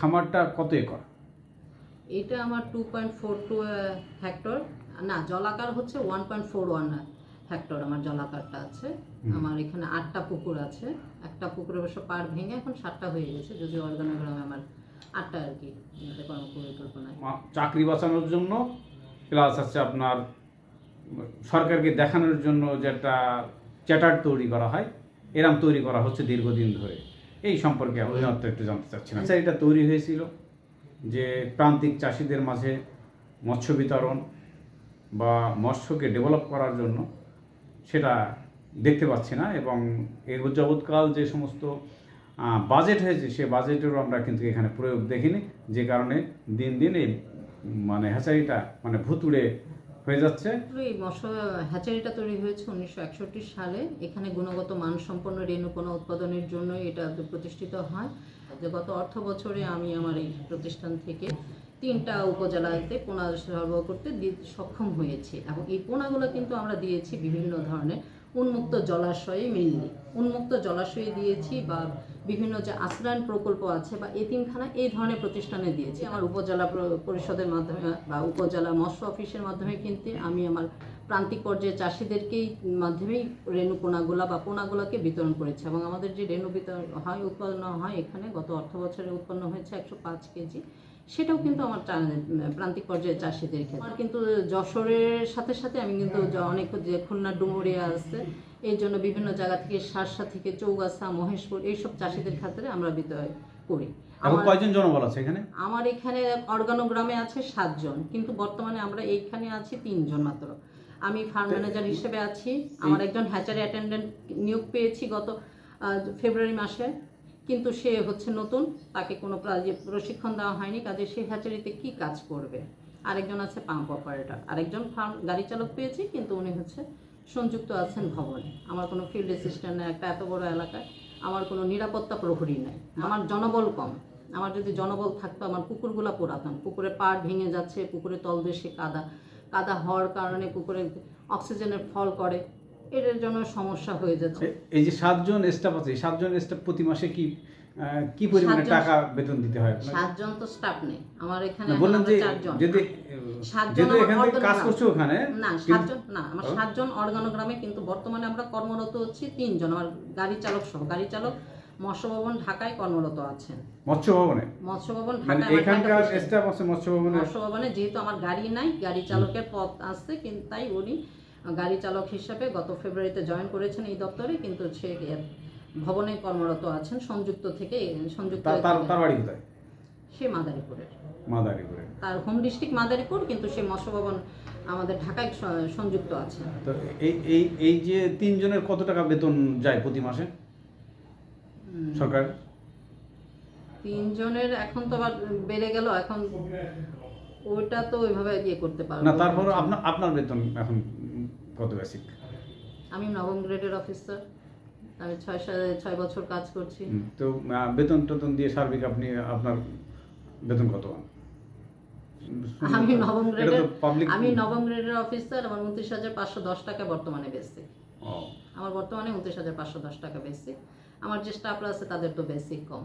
খামারটা কত একর? এটা আমার two point four two hectare না জলাকার হচ্ছে one point four one hectare আমার জলাকারটা আছে। আমার এখানে আটটা পুকুর আছে। একটা পুকুরে অবশ্য পার ভেঙে এখন সাতটা হয়ে গেছে যদি অর্গানোগ্রামে আমার আটটা আর কি এতে কর্ম পরিকল্পনায় মা- চাকরি বাঁচানোর জন্য প্লাস আছে আপনার সরকারকে দেখানোর জন্য যেটা চ্যাটার তৈরি করা হয় এরম তৈরি করা হচ্ছে দীর্ঘদিন ধরে। এই সম্পর্কে অভিনত্ব একটু জানতে চাচ্ছিলাম। আচ্ছা এটা তৈরি হয়েছিল যে প্রান্তিক চাষিদের মাঝে মৎস্য বিতরণ বা মৎস্যকে ডেভেলপ করার জন্য সেটা দেখতে পাচ্ছি না এবং এর যাবৎকাল যে সমস্ত বাজেট হয়েছে, সে বাজেটেরও আমরা কিন্তু এখানে প্রয়োগ দেখিনি। যে কারণে দিন দিন এই মানে হ্যাচারিটা মানে ভুতুড়ে হয়ে যাচ্ছে? এই হ্যাচারিটা তৈরি হয়েছে উনিশশো একষট্টি সালে। এখানে গুণগত মানসম্পন্ন রেণুপোনা উৎপাদনের জন্য এটা প্রতিষ্ঠিত হয়। যে গত অর্থ বছরে আমি আমার এই প্রতিষ্ঠান থেকে তিনটা উপজেলাতে পোনা সরবরাহ করতে সক্ষম হয়েছে। এবং এই পোনাগুলো কিন্তু আমরা দিয়েছি বিভিন্ন ধরনের উন্মুক্ত জলাশয়ে মেনলি উন্মুক্ত জলাশয়ে দিয়েছি বা বিভিন্ন যে আশ্রয়ণ প্রকল্প আছে বা এতিমখানা, এই ধরনের প্রতিষ্ঠানে দিয়েছি। আমার উপজেলা পরিষদের মাধ্যমে বা উপজেলা মৎস্য অফিসের মাধ্যমে কিন্তু আমি আমার প্রান্তিক পর্যায়ে চাষিদেরকেই মাধ্যমেই রেণু পোনাগুলা বা পোনাগুলাকে বিতরণ করেছি এবং আমাদের যে রেণু বিতরণ হয় উৎপন্ন হয় এখানে, গত অর্থ বছরে উৎপন্ন হয়েছে একশো পাঁচ কেজি। সেটাও কিন্তু আমার প্রান্তিক পর্যায়ে চাষিদের ক্ষেত্রে। আমার কিন্তু যশোরের সাথে সাথে আমি কিন্তু অনেক যে খুলনা ডুমুরিয়া আছে এই জন্য বিভিন্ন জায়গা থেকে শার্শা থেকে চৌগাছা মহেশপুর এইসব চাষিদের ক্ষেত্রে আমরা বিতরণ করি। এখন আমার- কয়জন জনবল আছে এখানে? আমার এখানে অর্গানোগ্রামে আছে সাতজন কিন্তু বর্তমানে আমরা এইখানে আছি তিনজন মাত্র। আমি ফার্ম ম্যানেজার হিসেবে আছি। আমার একজন হ্যাচারি অ্যাটেন্ডেন্ট নিয়োগ পেয়েছি গত ফেব্রুয়ারি মাসে। কিন্তু সে হচ্ছে নতুন, তাকে কোনো প্রা- প্রশিক্ষণ দেওয়া হয়নি, কাজে সে হ্যাচারিতে কি কাজ করবে? আরেকজন আছে পাম্প অপারেটর, আরেকজন ফার্ম, গাড়ি চালক পেয়েছি, কিন্তু উনি হচ্ছে সংযুক্ত আছেন ভবনে। আমার কোনো ফিল্ড অ্যাসিস্ট্যান্ট নেই, একটা এত বড় এলাকায় আমার কোনো নিরাপত্তা প্রহরী নেই। আমার জনবল কম। আমার যদি জনবল থাকতো, আমার পুকুরগুলো পোড়াতাম। পুকুরে পাড় ভেঙে যাচ্ছে, পুকুরে তলদেশে কাদা কাদা হওয়ার কারণে পুকুরে অক্সিজেনের ফল করে। এটার জন্য সমস্যা হয়ে যাচ্ছে। এই যে সাতজন স্টাফ আছে সাতজন স্টাফ প্রতি মাসে কি কি পরিমাণে টাকা বেতন দিতে হয়? সাতজন তো স্টাফ নেই। আমার এখানে বললাম যে যদি সাতজন এখান কাজ। করছ ওখানে না সাতজন না আমার সাতজন অর্গানোগ্রামে কিন্তু বর্তমানে আমরা কর্মরত হচ্ছি তিনজন। আমার গাড়ি চালক সহ। গাড়ি চালক মৎস্য ভবন ঢাকায় কর্মরত আছেন। মৎস্য ভবনে মৎস্য ভবন মানে ঢাকায় এখানকার। স্টাফ আছে মৎস্য ভবনে মৎস্য ভবনে যেহেতু আমার গাড়ি নাই গাড়ি চালকের পদ আছে কিন্তু তাই উনি গাড়ি চালক হিসাবে গত ফেব্রুয়ারিতে জয়েন করেছেন এই দপ্তরে কিন্তু সে ভবনে কর্মরত আছেন সংযুক্ত থেকে সংযুক্ত তার তার- তার বাড়ি কোথায়? সে মাদারীপুরের। মাদারীপুরে তার হোম ডিস্ট্রিক্ট মাদারীপুর কিন্তু সে মৎস্য ভবন আমাদের ঢাকায় সংযুক্ত আছে। তো এই এই এই যে তিনজনের কত টাকা বেতন যায় প্রতি মাসে? সরকার? তিনজনের এখন তো আবার বেড়ে গেল এখন ওইটা তো ওইভাবে ইয়ে করতে পারব না তারপর আপনার আপনার বেতন এখন কত বেসিক আমি নবম গ্রেডের অফিসার আমি ছয় ছয় বছর কাজ করছি। তো বেতন টেতন দিয়ে সার্বিক আপনি আপনার বেতন কত? আমি নবম গ্রেডের আমি নবম গ্রেডের অফিসার আমার উনত্রিশ হাজার পাঁচশো দশ টাকা বর্তমানে বেসিক আমার বর্তমানে উনত্রিশ হাজার পাঁচশো দশ টাকা বেসিক আমার যে স্টাফরা আছে তাদের তো বেসিক কম।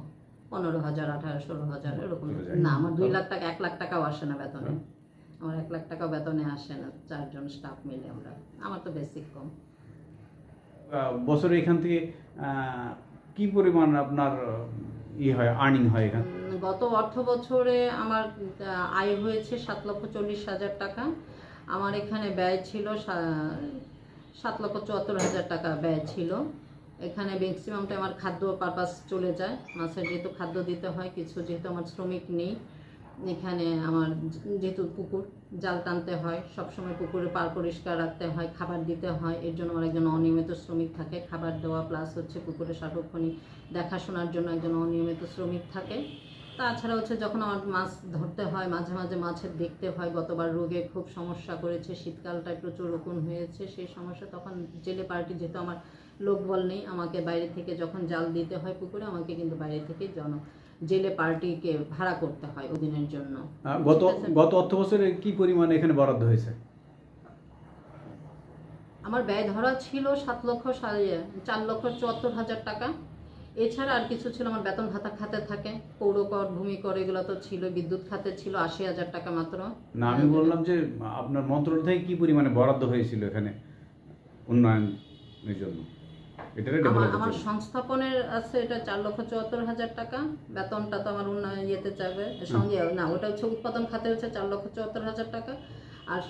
পনেরো হাজার আঠারো ষোলো হাজার এরকম। না আমার দুই লাখ টাকা এক লাখ টাকাও আসে না বেতনে। আমার এক লাখ টাকা বেতনে আসে না চারজন স্টাফ মিলে আমরা। আমার তো বেসিক কম। বছরে এখান থেকে কি পরিমাণ আপনার ই হয় আর্নিং হয় এখান গত অর্থ বছরে আমার আয় হয়েছে সাত লক্ষ চল্লিশ হাজার টাকা। আমার এখানে ব্যয় ছিল সাত লক্ষ চুয়াত্তর হাজার টাকা ব্যয় ছিল। এখানে ম্যাক্সিমামটা আমার খাদ্য পারপাস চলে যায়। মাছের যেহেতু খাদ্য দিতে হয় কিছু যেহেতু আমার শ্রমিক নেই এখানে আমার যেহেতু পুকুর, জাল টানতে হয়, সবসময় পুকুরে পার পরিষ্কার রাখতে হয়, খাবার দিতে হয়, এর জন্য আমার একজন অনিয়মিত শ্রমিক থাকে, খাবার দেওয়া প্লাস হচ্ছে পুকুরে সার্বক্ষণিক দেখাশোনার জন্য একজন অনিয়মিত শ্রমিক থাকে। তাছাড়া হচ্ছে যখন আমার মাছ ধরতে হয়, মাঝে মাঝে মাছের দেখতে হয়, গতবার রোগে খুব সমস্যা করেছে, শীতকালটায় প্রচুর রোপণ হয়েছে, সেই সমস্যা তখন জেলে পার্টি যেহেতু আমার লোকবল নেই, আমাকে বাইরে থেকে যখন জাল দিতে হয় পুকুরে, আমাকে কিন্তু বাইরে থেকে জন জেলে পার্টিকে ভাড়া করতে হয় ওদিনের জন্য। গত গত অর্থ বছরে কি পরিমাণ এখানে বরাদ্দ হয়েছে? আমার ব্যয় ধরা ছিল সাত লক্ষ সাড়ে চার লক্ষ চুয়াত্তর হাজার টাকা। এছাড়া আর কিছু ছিল আমার বেতন ভাতা খাতে থাকে। পৌর কর ভূমি কর এগুলো তো ছিল বিদ্যুৎ খাতে ছিল আশি হাজার টাকা মাত্র। না আমি বললাম যে আপনার মন্ত্রণালয় থেকে কি পরিমাণে বরাদ্দ হয়েছিল এখানে উন্নয়নের জন্য? এটাকে আমার আমার সংস্থাপনের আছে এটা চার লক্ষ চুয়াত্তর হাজার টাকা। বেতনটা তো আমার উন্নয়ন ইয়েতে যাবে সঙ্গে না ওটা হচ্ছে উৎপাদন খাতে হচ্ছে চার লক্ষ চুয়াত্তর হাজার টাকা। আর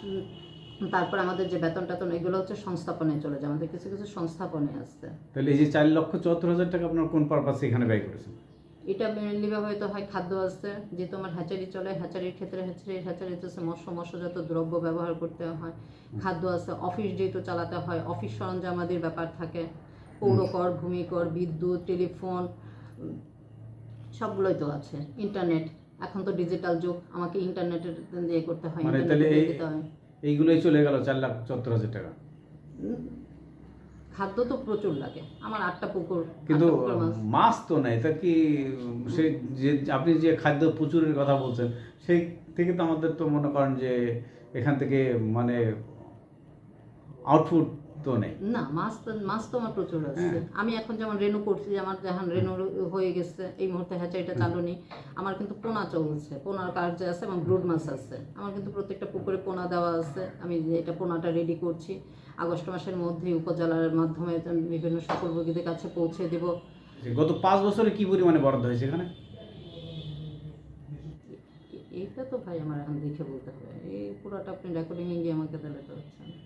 তারপর আমাদের যে বেতন টেতন এগুলো হচ্ছে সংস্থাপনে চলে যায়। আমাদের কিছু কিছু সংস্থাপনে আসছে। তাহলে এই যে চার লক্ষ চুয়াত্তর হাজার টাকা আপনার কোন পারপাসে এখানে ব্যয় করেছেন? এটা মেনলি ব্যবহৃত হয় খাদ্য আসতে যে তোমার হ্যাচারি চলে হ্যাচারির ক্ষেত্রে হ্যাচারি হ্যাচারিতে হচ্ছে মৎস্য মৎস্যজাত দ্রব্য ব্যবহার করতে হয়। খাদ্য আছে অফিস যেহেতু চালাতে হয় অফিস সরঞ্জামাদির ব্যাপার থাকে। পৌর কর ভূমি বিদ্যুৎ টেলিফোন সবগুলোই তো আছে ইন্টারনেট। এখন তো ডিজিটাল যুগ আমাকে ইন্টারনেটের দিয়ে করতে হয় মানে তাহলে এইগুলোই চলে গেল চার লাখ চুয়াত্তর হাজার টাকা। খাদ্য তো প্রচুর লাগে আমার আটটা পুকুর কিন্তু মাছ। মাছ তো নাই তা কি সে যে আপনি যে খাদ্য প্রচুরের কথা বলছেন সেই থেকে তো আমাদের তো মনে করেন যে এখান থেকে মানে আউটপুট তো নেই। না মাছ তো মাছ তো আমার প্রচুর আছে। হ্যাঁ। আমি এখন যেমন রেনু করছি আমার যখন রেনু হয়ে গেছে এই মুহূর্তে হ্যাচারিটা চালু নেই আমার কিন্তু পোনা চলছে। পোনার কার্য আছে এবং ব্রুড মাছ আছে। আমার কিন্তু প্রত্যেকটা পুকুরে পোনা দেওয়া আছে। আমি এটা পোনাটা রেডি করছি। আগস্ট মাসের মধ্যে উপজেলার মাধ্যমে বিভিন্ন সকলভোগীদের কাছে পৌঁছে দেব। গত পাঁচ বছরে কি পরিমাণে বরাদ্দ হয়েছে এখানে? এইটা তো ভাই আমার এখন দেখে বলতে হবে। এই পুরোটা আপনি রেকর্ডিংয়ে গিয়ে আমাকে দিলে তো হচ্ছে। না।